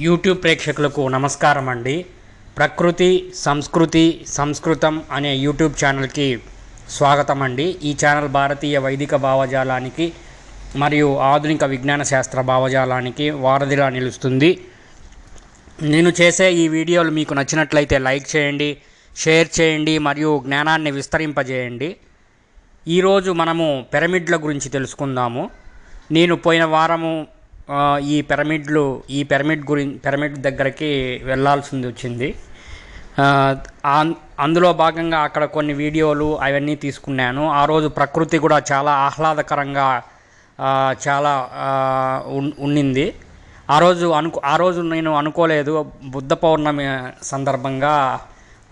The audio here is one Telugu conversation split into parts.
యూట్యూబ్ ప్రేక్షకులకు నమస్కారం అండి. ప్రకృతి సంస్కృతి సంస్కృతం అనే యూట్యూబ్ ఛానల్కి స్వాగతం అండి. ఈ ఛానల్ భారతీయ వైదిక భావజాలానికి మరియు ఆధునిక విజ్ఞాన శాస్త్ర భావజాలానికి వారధిలా నిలుస్తుంది. నేను చేసే ఈ వీడియోలు మీకు నచ్చినట్లయితే లైక్ చేయండి షేర్ చేయండి మరియు జ్ఞానాన్ని విస్తరింపజేయండి. ఈరోజు మనము పిరమిడ్ల గురించి తెలుసుకుందాము. నేను పోయిన వారము ఈ పిరమిడ్లు ఈ పిరమిడ్ గురి పిరమిడ్ దగ్గరికి వెళ్ళాల్సింది వచ్చింది. అందులో భాగంగా అక్కడ కొన్ని వీడియోలు అవన్నీ తీసుకున్నాను. ఆ రోజు ప్రకృతి కూడా చాలా ఆహ్లాదకరంగా చాలా ఉండింది ఆ రోజు అనుకు ఆ రోజు నేను అనుకోలేదు. బుద్ధ పౌర్ణమి సందర్భంగా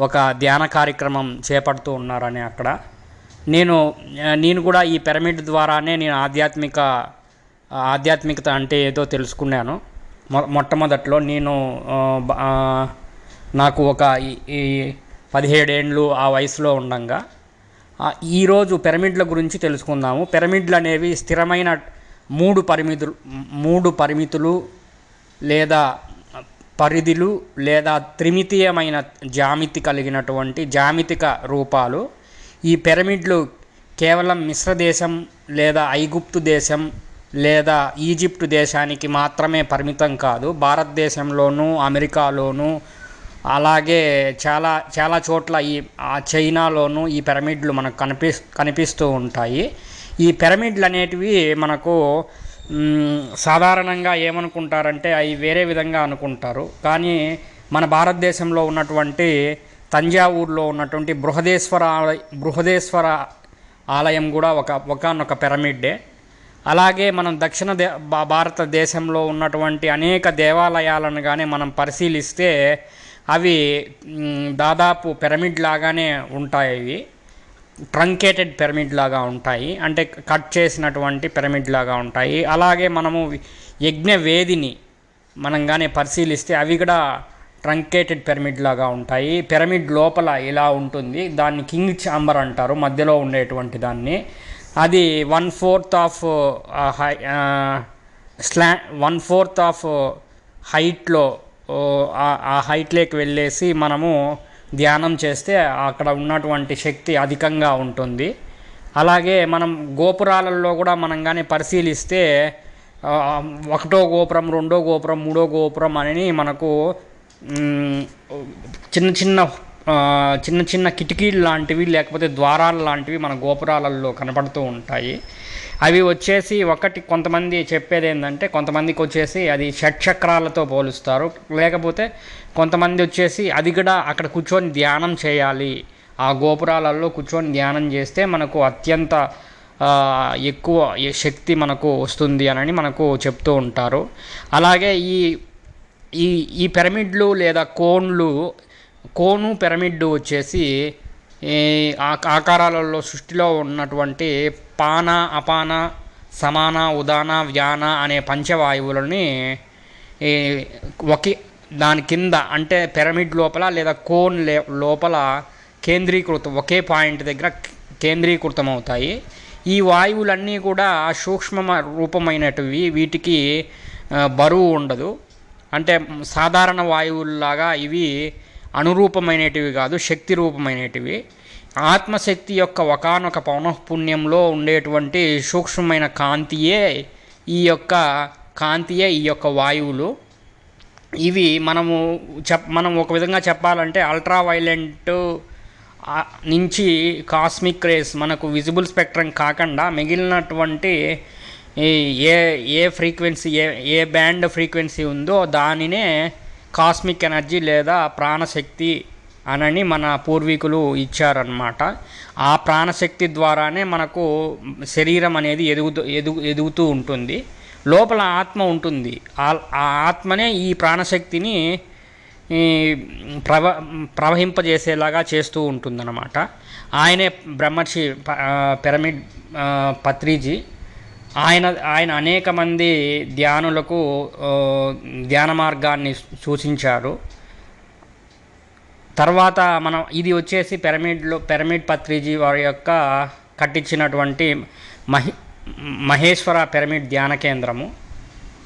ఒక ధ్యాన కార్యక్రమం చేపడుతూ ఉన్నారని అక్కడ. నేను నేను కూడా ఈ పిరమిడ్ ద్వారానే నేను ఆధ్యాత్మిక ఆధ్యాత్మికత అంటే ఏదో తెలుసుకున్నాను. మొ మొట్టమొదట్లో నేను నాకు ఒక ఈ- పదిహేడేండ్లు ఆ వయసులో ఉండంగా ఈరోజు పిరమిడ్ల గురించి తెలుసుకుందాము. పిరమిడ్లు అనేవి స్థిరమైన మూడు పరిమితులు మూడు పరిమితులు లేదా పరిధులు లేదా త్రిమితీయమైన జామితి కలిగినటువంటి జామితిక రూపాలు. ఈ పిరమిడ్లు కేవలం మిశ్ర దేశం లేదా ఐగుప్తు దేశం లేదా ఈజిప్టు దేశానికి మాత్రమే పరిమితం కాదు భారతదేశంలోనూ అమెరికాలోనూ అలాగే చాలా చాలా చోట్ల ఈ చైనాలోనూ ఈ పిరమిడ్లు మనకు కనిపి కనిపిస్తూ ఉంటాయి. ఈ పిరమిడ్లు అనేటివి మనకు సాధారణంగా ఏమనుకుంటారంటే అవి వేరే విధంగా అనుకుంటారు. కానీ మన భారతదేశంలో ఉన్నటువంటి తంజావూరులో ఉన్నటువంటి బృహదేశ్వర ఆలయ బృహదేశ్వర ఆలయం కూడా ఒక ఒకనొక పిరమిడ్డే. అలాగే మనం దక్షిణ దే భారతదేశంలో ఉన్నటువంటి అనేక దేవాలయాలను కానీ మనం పరిశీలిస్తే అవి దాదాపు పిరమిడ్ లాగానే ఉంటాయి అవి ట్రంకేటెడ్ పిరమిడ్ లాగా ఉంటాయి. అంటే కట్ చేసినటువంటి పిరమిడ్ లాగా ఉంటాయి. అలాగే మనము యజ్ఞ వేదిని మనం కానీ పరిశీలిస్తే అవి కూడా ట్రంకేటెడ్ పిరమిడ్ లాగా ఉంటాయి. పిరమిడ్ లోపల ఇలా ఉంటుంది. దాన్ని కింగ్ చాంబర్ అంటారు. మధ్యలో ఉండేటువంటి దాన్ని. అది వన్ ఫోర్త్ ఆఫ్ హై స్లా వన్ ఫోర్త్ ఆఫ్ హైట్లో ఆ హైట్లోకి uh, వెళ్ళేసి మనము ధ్యానం చేస్తే అక్కడ ఉన్నటువంటి శక్తి అధికంగా ఉంటుంది. అలాగే మనం గోపురాలలో కూడా మనం కానీ పరిశీలిస్తే ఒకటో గోపురం రెండో గోపురం మూడో గోపురం అని మనకు చిన్న చిన్న చిన్న చిన్న కిటికీలు లాంటివి లేకపోతే ద్వారాలు లాంటివి మన గోపురాలలో కనపడుతూ ఉంటాయి. అవి వచ్చేసి ఒకటి కొంతమంది చెప్పేది ఏంటంటే కొంతమందికి వచ్చేసి అది షట్చక్రాలతో పోలుస్తారు. లేకపోతే కొంతమంది వచ్చేసి అది కూడా అక్కడ కూర్చొని ధ్యానం చేయాలి. ఆ గోపురాలలో కూర్చొని ధ్యానం చేస్తే మనకు అత్యంత ఎక్కువ శక్తి మనకు వస్తుంది అని మనకు చెప్తూ ఉంటారు. అలాగే ఈ ఈ ఈ పిరమిడ్లు లేదా కోన్లు కోను పిరమిడ్ వచ్చేసి ఆకారాలలో సృష్టిలో ఉన్నటువంటి పాన అపాన సమాన ఉదాన వ్యాన అనే పంచవాయువులని ఒకే దాని కింద అంటే పిరమిడ్ లోపల లేదా కోన్ లే లోపల కేంద్రీకృతం ఒకే పాయింట్ దగ్గర కేంద్రీకృతం అవుతాయి ఈ వాయువులన్నీ కూడా సూక్ష్మ రూపమైనటివి. వీటికి బరువు ఉండదు. అంటే సాధారణ వాయువుల్లాగా ఇవి అనురూపమైనటివి కాదు శక్తి రూపమైనటివి ఆత్మశక్తి యొక్క ఒకనొక పౌనఃపుణ్యంలో ఉండేటువంటి సూక్ష్మమైన కాంతియే ఈ యొక్క కాంతియే ఈ యొక్క వాయువులు. ఇవి మనము చెప్ మనం ఒక విధంగా చెప్పాలంటే అల్ట్రా వైలెంట్ నుంచి కాస్మిక్ రేస్ మనకు విజిబుల్ స్పెక్ట్రం కాకుండా మిగిలినటువంటి ఏ ఏ ఫ్రీక్వెన్సీ ఏ ఏ బ్యాండ్ ఫ్రీక్వెన్సీ ఉందో దానినే కాస్మిక్ ఎనర్జీ లేదా ప్రాణశక్తి అనని మన పూర్వీకులు ఇచ్చారనమాట ఆ ప్రాణశక్తి ద్వారానే మనకు శరీరం అనేది ఎదుగుతూ ఎదుగు ఎదుగుతూ ఉంటుంది. లోపల ఆత్మ ఉంటుంది. ఆ- ఆ ఆత్మనే ఈ ప్రాణశక్తిని ప్రవ ప్రవహింపజేసేలాగా చేస్తూ ఉంటుందన్నమాట. ఆయనే బ్రహ్మర్షి ప- పిరమిడ్ పత్రిజీ ఆయన ఆయన అనేక మంది ధ్యానులకు ధ్యాన మార్గాన్ని సూచించారు. తర్వాత మనం ఇది వచ్చేసి పిరమిడ్లో పిరమిడ్ పత్రిజీ వారి యొక్క కట్టించినటువంటి మహి మహేశ్వర పిరమిడ్ ధ్యాన కేంద్రము.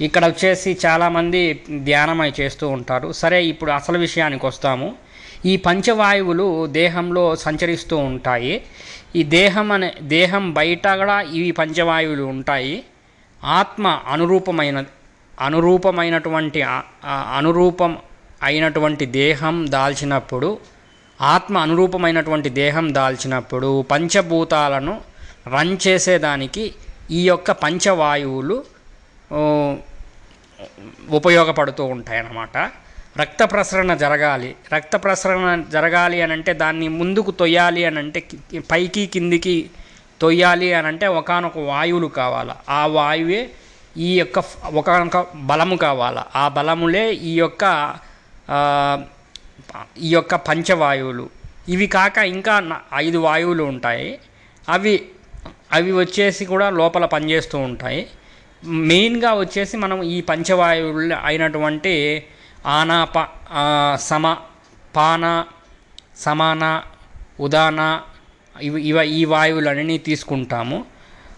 ఇక్కడ వచ్చేసి చాలామంది ధ్యానమై చేస్తూ ఉంటారు. సరే ఇప్పుడు అసలు విషయానికి వస్తాము ఈ పంచవాయువులు దేహంలో సంచరిస్తూ ఉంటాయి. ఈ దేహం అనే దేహం బయట కూడా ఇవి పంచవాయువులు ఉంటాయి. ఆత్మ అనురూపమైన అనురూపమైనటువంటి అనురూపం అయినటువంటి దేహం దాల్చినప్పుడు ఆత్మ అనురూపమైనటువంటి దేహం దాల్చినప్పుడు పంచభూతాలను రన్ చేసేదానికి ఈ యొక్క పంచవాయువులు ఉపయోగపడుతూ ఉంటాయన్నమాట. రక్త ప్రసరణ జరగాలి. రక్త ప్రసరణ జరగాలి అని అంటే దాన్ని ముందుకు తొయ్యాలి అని అంటే పైకి కిందికి తొయ్యాలి అని అంటే ఒకనొక వాయువులు కావాలి. ఆ వాయువే ఈ యొక్క ఒకనొక బలము కావాలి. ఆ బలములే ఈ యొక్క ఈ యొక్క పంచవాయువులు. ఇవి కాక ఇంకా ఐదు వాయువులు ఉంటాయి. అవి అవి వచ్చేసి కూడా లోపల పనిచేస్తూ ఉంటాయి. మెయిన్గా వచ్చేసి మనం ఈ పంచవాయువులు అయినటువంటి ఆనాప సమ పాన సమాన ఉదాన ఇవి ఇవ ఈ వాయువులన్నీ తీసుకుంటాము.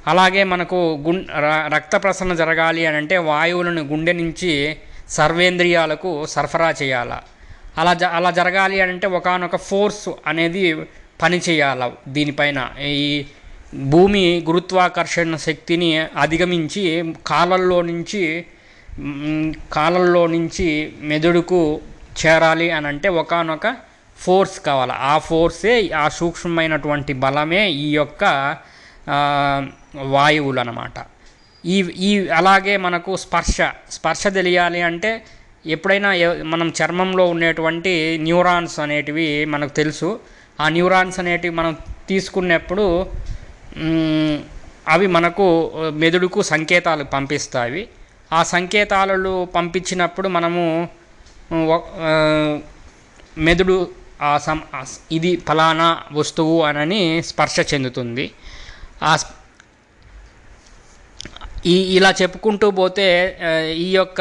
అలాగే మనకు గుం ర- రక్త ప్రసరణ జరగాలి అని అంటే వాయువులను గుండె నుంచి సర్వేంద్రియాలకు సరఫరా చేయాల. అలా జ అలా జరగాలి అని అంటే ఒకనొక ఫోర్స్ అనేది పని చేయాల దీనిపైన. ఈ భూమి గురుత్వాకర్షణ శక్తిని అధిగమించి కాలల్లో నుంచి కాలంలో కాలల్లో నుంచి మెదడుకు చేరాలి అని అంటే ఒకనొక ఫోర్స్ కావాలి. ఆ ఫోర్సే ఆ సూక్ష్మమైనటువంటి బలమే ఈ యొక్క వాయువులు అనమాట ఈ ఈ అలాగే మనకు స్పర్శ స్పర్శ తెలియాలి అంటే ఎప్పుడైనా మనం చర్మంలో ఉండేటువంటి న్యూరాన్స్ అనేటివి మనకు తెలుసు. ఆ న్యూరాన్స్ అనేటివి మనం తీసుకున్నప్పుడు అవి మనకు మెదడుకు సంకేతాలు పంపిస్తాయి. ఆ సంకేతాలు పంపించినప్పుడు మనము మెదుడు ఆ, మెదడు ఆ సం ఇది ఫలానా వస్తువు అనని స్పర్శ చెందుతుంది. ఆ ఈ ఇలా చెప్పుకుంటూ పోతే ఈ యొక్క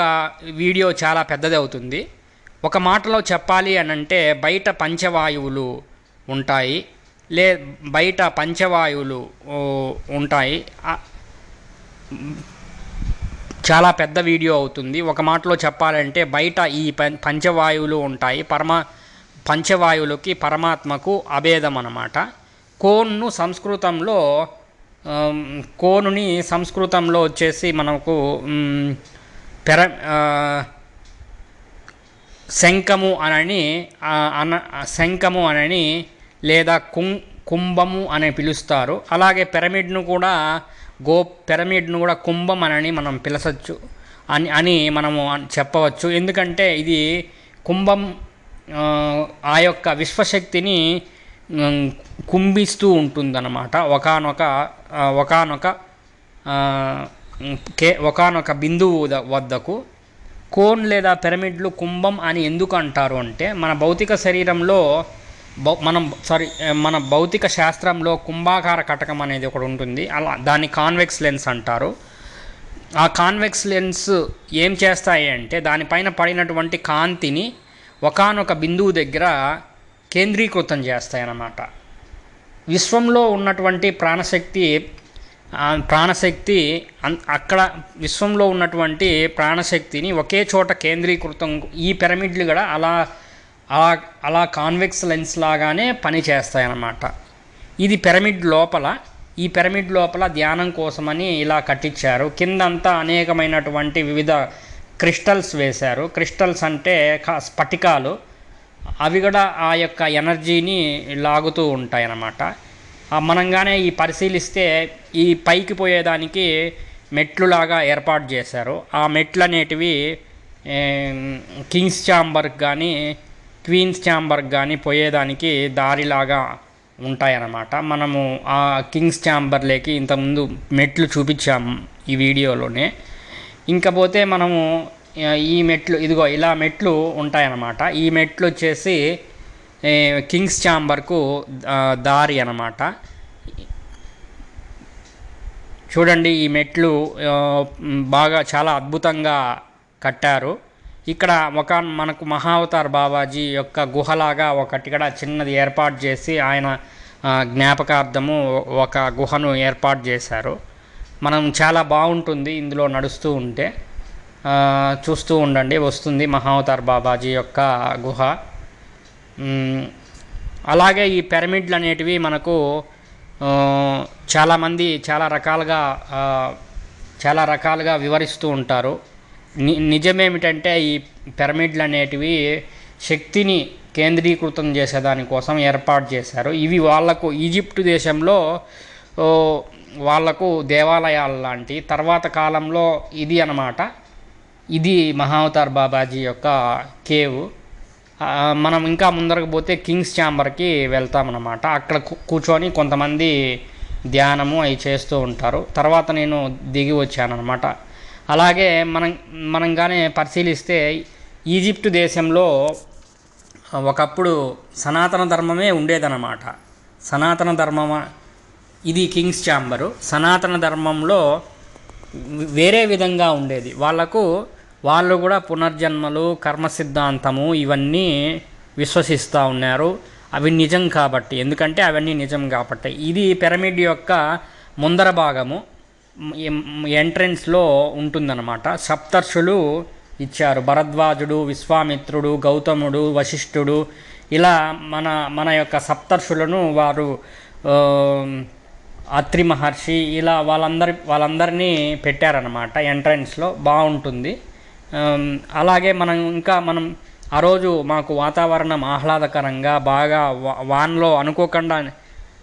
వీడియో చాలా పెద్దది అవుతుంది. ఒక మాటలో చెప్పాలి అని అంటే బయట పంచవాయువులు ఉంటాయి లే బయట పంచవాయువులు ఉంటాయి. చాలా పెద్ద వీడియో అవుతుంది. ఒక మాటలో చెప్పాలంటే బయట ఈ పం- పంచవాయువులు ఉంటాయి. పరమ పంచవాయువులకి పరమాత్మకు అభేదం అన్నమాట కోన్ను సంస్కృతంలో కోనుని సంస్కృతంలో వచ్చేసి మనకు పెర శంఖము అనని అన శంఖము అనని లేదా కుం కుంభము అని పిలుస్తారు. అలాగే పిరమిడ్ను కూడా గో పిరమిడ్ను కూడా కుంభం అని మనం పిలచచ్చు అని అని మనము చెప్పవచ్చు. ఎందుకంటే ఇది కుంభం ఆ, యొక్క విశ్వశక్తిని కుంభిస్తూ ఉంటుందన్నమాట. ఒకనొక ఒకనొక కే ఒకనొక బిందువు ద- వద్దకు కోన్ లేదా పిరమిడ్లు కుంభం అని ఎందుకు అంటారు అంటే మన భౌతిక శరీరంలో మనం సారీ మన భౌతిక శాస్త్రంలో కుంభాకార కటకం అనేది ఒకటి ఉంటుంది. అలా దాన్ని కాన్వెక్స్ లెన్స్ అంటారు. ఆ కాన్వెక్స్ లెన్స్ ఏం చేస్తాయి అంటే దానిపైన పడినటువంటి కాంతిని ఒకానొక బిందువు దగ్గర కేంద్రీకృతం చేస్తాయన్నమాట. విశ్వంలో ఉన్నటువంటి ప్రాణశక్తి ప్రాణశక్తి అన్- అక్కడ విశ్వంలో ఉన్నటువంటి ప్రాణశక్తిని ఒకే చోట కేంద్రీకృతం ఈ పిరమిడ్లు కూడా అలా అలా అలా కాన్వెక్స్ లెన్స్ లాగానే పనిచేస్తాయి అన్నమాట ఇది పిరమిడ్ లోపల ఈ పిరమిడ్ లోపల ధ్యానం కోసమని ఇలా కట్టించారు. కిందంతా అనేకమైనటువంటి వివిధ క్రిస్టల్స్ వేశారు. క్రిస్టల్స్ అంటే స్ఫటికాలు. అవి కూడా ఆ యొక్క ఎనర్జీని లాగుతూ ఉంటాయి అన్నమాట మనంగానే ఈ పరిశీలిస్తే ఈ పైకి పోయేదానికి మెట్లులాగా ఏర్పాటు చేశారు. ఆ మెట్లు అనేటివి కింగ్స్ ఛాంబర్కి కానీ క్వీన్స్ ఛాంబర్కి కానీ పోయేదానికి దారిలాగా ఉంటాయన్నమాట. మనము ఆ కింగ్స్ ఛాంబర్లేకి ఇంతకుముందు మెట్లు చూపించాము ఈ వీడియోలోనే. ఇంకా పోతే మనము ఈ మెట్లు ఇదిగో ఇలా మెట్లు ఉంటాయన్నమాట. ఈ మెట్లు వచ్చేసి కింగ్స్ ఛాంబర్కు దారి అన్నమాట. చూడండి ఈ మెట్లు బాగా చాలా అద్భుతంగా కట్టారు. ఇక్కడ ఒక మనకు మహావతార్ బాబాజీ యొక్క గుహలాగా ఒకటి కూడా చిన్నది ఏర్పాటు చేసి ఆయన జ్ఞాపకార్థము ఒక గుహను ఏర్పాటు చేశారు. మనం చాలా బాగుంటుంది ఇందులో నడుస్తూ ఉంటే. చూస్తూ ఉండండి వస్తుంది మహావతార్ బాబాజీ యొక్క గుహ. అలాగే ఈ పిరమిడ్లు అనేటివి మనకు చాలామంది చాలా రకాలుగా చాలా రకాలుగా వివరిస్తూ ఉంటారు. ని నిజమేమిటంటే ఈ పిరమిడ్లు అనేటివి శక్తిని కేంద్రీకృతం చేసేదానికోసం ఏర్పాటు చేశారు. ఇవి వాళ్ళకు ఈజిప్ట్ దేశంలో వాళ్ళకు దేవాలయాలు లాంటి తర్వాత కాలంలో ఇది అనమాట ఇది మహావతార్ బాబాజీ యొక్క కేవ్. మనం ఇంకా ముందరకు పోతే కింగ్స్ ఛాంబర్కి వెళ్తామన్నమాట. అక్కడ కూర్చొని కొంతమంది ధ్యానము అవి చేస్తూ ఉంటారు. తర్వాత నేను దిగి వచ్చానమాట అలాగే మనం మనం కానీ పరిశీలిస్తే ఈజిప్టు దేశంలో ఒకప్పుడు సనాతన ధర్మమే ఉండేదన్నమాట. సనాతన ధర్మం ఇది కింగ్స్ ఛాంబరు. సనాతన ధర్మంలో వేరే విధంగా ఉండేది. వాళ్ళకు వాళ్ళు కూడా పునర్జన్మలు కర్మ సిద్ధాంతము ఇవన్నీ విశ్వసిస్తూ ఉన్నారు. అవి నిజం కాబట్టి ఎందుకంటే అవన్నీ నిజం కాబట్టి. ఇది పిరమిడ్ యొక్క ముందర భాగము. ఎంట్రన్స్లో ఉంటుందన్నమాట. సప్తర్షులు ఇచ్చారు. భరద్వాజుడు విశ్వామిత్రుడు గౌతముడు వశిష్ఠుడు ఇలా మన మన యొక్క సప్తర్షులను వారు అత్రి మహర్షి ఇలా వాళ్ళందరి వాళ్ళందరినీ పెట్టారనమాట ఎంట్రన్స్లో. బాగుంటుంది. అలాగే మనం ఇంకా మనం ఆ రోజు మాకు వాతావరణం ఆహ్లాదకరంగా బాగా వా- వానలో అనుకోకుండా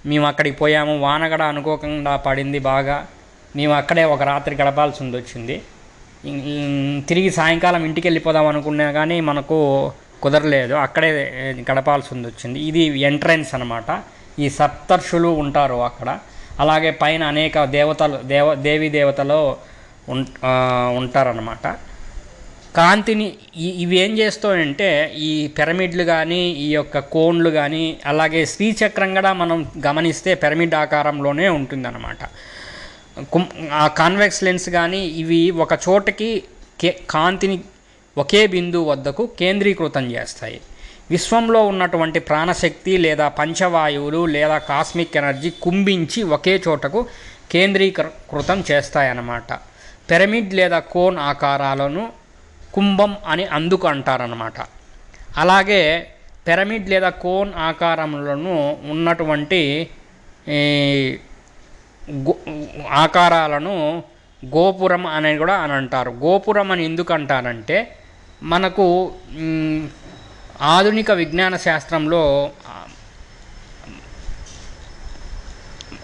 మేము అక్కడికి పోయాము. వాన కూడా అనుకోకుండా పడింది బాగా. మేము అక్కడే ఒక రాత్రి గడపాల్సి వచ్చింది తిరిగి సాయంకాలం ఇంటికి వెళ్ళిపోదాం అనుకున్నా కానీ మనకు కుదరలేదు. అక్కడే ఏ, గడపాల్సి వచ్చింది ఇది ఎంట్రన్స్ అనమాట ఈ సప్తర్షులు ఉంటారు అక్కడ. అలాగే పైన అనేక దేవతలు దేవ దేవీ దేవతలు ఉం ఉంటారనమాట కాంతిని ఇవి ఏం చేస్తాయంటే ఈ పిరమిడ్లు కానీ ఈ యొక్క కోన్లు కానీ అలాగే శ్రీచక్రం కూడా మనం గమనిస్తే పిరమిడ్ ఆకారంలోనే ఉంటుందన్నమాట. కాన్వెక్స్ లెన్స్ కానీ ఇవి ఒక చోటకి కే కాంతిని ఒకే బిందువు వద్దకు కేంద్రీకృతం చేస్తాయి. విశ్వంలో ఉన్నటువంటి ప్రాణశక్తి లేదా పంచవాయువులు లేదా కాస్మిక్ ఎనర్జీ కుంభించి ఒకే చోటకు కేంద్రీకృతం చేస్తాయన్నమాట. పిరమిడ్ లేదా కోన్ ఆకారాలను కుంభం అని అందుకు అంటారనమాట అలాగే పిరమిడ్ లేదా కోన్ ఆకారంలోనూ ఉన్నటువంటి ఆకారాలను గోపురం అని కూడా అని అంటారు. గోపురం అని ఎందుకు అంటారంటే మనకు ఆధునిక విజ్ఞాన శాస్త్రంలో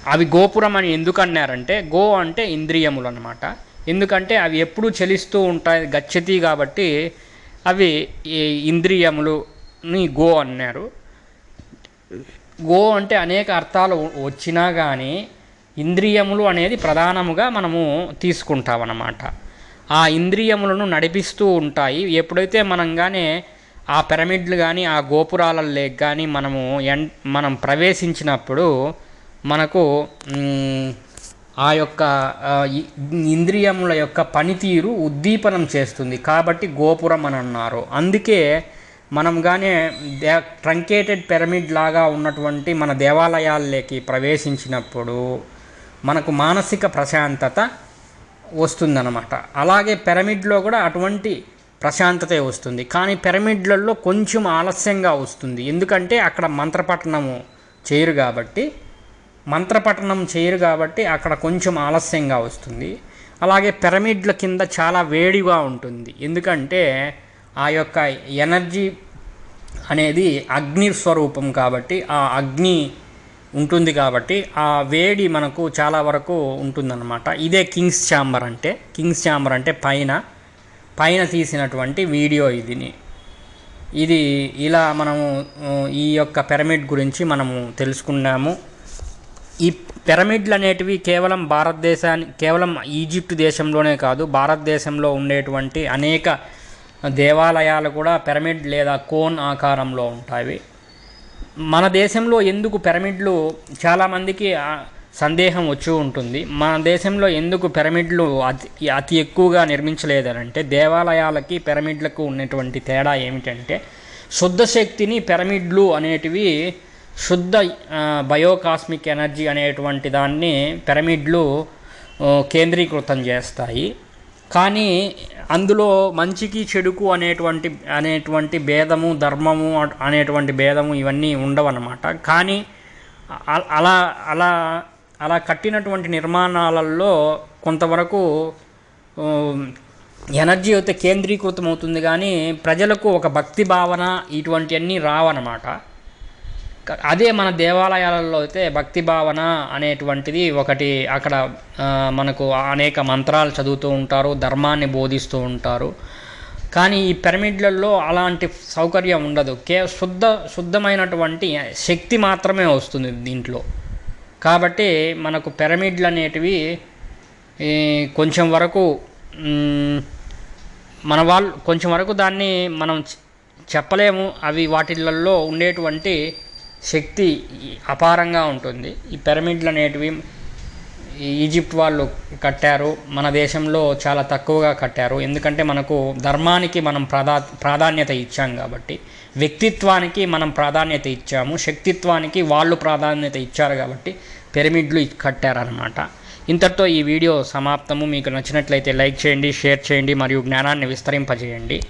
అవి గోపురం అని ఎందుకు అన్నారంటే గో అంటే ఇంద్రియములు అనమాట ఎందుకంటే అవి ఎప్పుడూ చలిస్తూ ఉంటాయి గచ్చతి కాబట్టి అవి ఇంద్రియములుని గో అన్నారు. గో అంటే అనేక అర్థాలు వచ్చినా కానీ ఇంద్రియములు అనేది ప్రధానముగా మనము తీసుకుంటామన్నమాట. ఆ ఇంద్రియములను నడిపిస్తూ ఉంటాయి. ఎప్పుడైతే మనం కానీ ఆ పిరమిడ్లు కానీ ఆ గోపురాలలో కానీ మనము ఎన్ మనం ప్రవేశించినప్పుడు మనకు ఆ యొక్క ఇంద్రియముల యొక్క పనితీరు ఉద్దీపనం చేస్తుంది. కాబట్టి గోపురం అని అన్నారు. అందుకే మనం కానీ దే ట్రంకేటెడ్ పిరమిడ్ లాగా ఉన్నటువంటి మన దేవాలయాల్లోకి ప్రవేశించినప్పుడు మనకు మానసిక ప్రశాంతత వస్తుందన్నమాట. అలాగే పిరమిడ్లో కూడా అటువంటి ప్రశాంతతే వస్తుంది. కానీ పిరమిడ్లలో కొంచెం ఆలస్యంగా వస్తుంది. ఎందుకంటే అక్కడ మంత్రపఠనము చేయరు కాబట్టి మంత్రపఠనం చేయరు కాబట్టి అక్కడ కొంచెం ఆలస్యంగా వస్తుంది. అలాగే పిరమిడ్ల కింద చాలా వేడిగా ఉంటుంది. ఎందుకంటే ఆ యొక్క ఎనర్జీ అనేది అగ్ని స్వరూపం కాబట్టి ఆ అగ్ని ఉంటుంది కాబట్టి ఆ వేడి మనకు చాలా వరకు ఉంటుందన్నమాట. ఇదే కింగ్స్ ఛాంబర్ అంటే కింగ్స్ ఛాంబర్ అంటే పైన పైన తీసినటువంటి వీడియో ఇదిని. ఇది ఇలా మనము ఈ యొక్క పిరమిడ్ గురించి మనము తెలుసుకున్నాము. ఈ పిరమిడ్లు అనేటివి కేవలం భారతదేశాన్ని కేవలం ఈజిప్ట్ దేశంలోనే కాదు భారతదేశంలో ఉండేటువంటి అనేక దేవాలయాలు కూడా పిరమిడ్ లేదా కోన్ ఆకారంలో ఉంటాయి. మన దేశంలో ఎందుకు పిరమిడ్లు చాలామందికి సందేహం వచ్చి ఉంటుంది. మన దేశంలో ఎందుకు పిరమిడ్లు అతి అతి ఎక్కువగా నిర్మించలేదనంటే దేవాలయాలకి పిరమిడ్లకు ఉన్నటువంటి తేడా ఏమిటంటే శుద్ధ శక్తిని పిరమిడ్లు అనేటివి శుద్ధ బయోకాస్మిక్ ఎనర్జీ అనేటువంటి దాన్ని పిరమిడ్లు కేంద్రీకృతం చేస్తాయి. కానీ అందులో మంచికి చెడుకు అనేటువంటి అనేటువంటి భేదము ధర్మము అనేటువంటి భేదము ఇవన్నీ ఉండవన్నమాట. కానీ అలా అలా అలా కట్టినటువంటి నిర్మాణాలలో కొంతవరకు ఎనర్జీ అయితే కేంద్రీకృతం అవుతుంది కానీ ప్రజలకు ఒక భక్తి భావన ఇటువంటివన్నీ రావన్నమాట. అదే మన దేవాలయాలలో అయితే భక్తి భావన అనేటువంటిది ఒకటి అక్కడ మనకు అనేక మంత్రాలు చదువుతూ ఉంటారు ధర్మాన్ని బోధిస్తూ ఉంటారు. కానీ ఈ పిరమిడ్లలో అలాంటి సౌకర్యం ఉండదు. కే శుద్ధ శుద్ధమైనటువంటి శక్తి మాత్రమే వస్తుంది దీంట్లో. కాబట్టి మనకు పిరమిడ్లు అనేటివి కొంచెం వరకు మన వాళ్ళు కొంచెం వరకు దాన్ని మనం చెప్పలేము. అవి వాటిలలో ఉండేటువంటి శక్తి అపారంగా ఉంటుంది. ఈ పిరమిడ్లు అనేటివి ఈజిప్ట్ వాళ్ళు కట్టారు. మన దేశంలో చాలా తక్కువగా కట్టారు. ఎందుకంటే మనకు ధర్మానికి మనం ప్రాధా ప్రాధాన్యత ఇచ్చాం కాబట్టి. వ్యక్తిత్వానికి మనం ప్రాధాన్యత ఇచ్చాము. శక్తిత్వానికి వాళ్ళు ప్రాధాన్యత ఇచ్చారు కాబట్టి పిరమిడ్లు కట్టారనమాట ఇంతటితో ఈ వీడియో సమాప్తము. మీకు నచ్చినట్లయితే లైక్ చేయండి షేర్ చేయండి మరియు జ్ఞానాన్ని విస్తరింపజేయండి.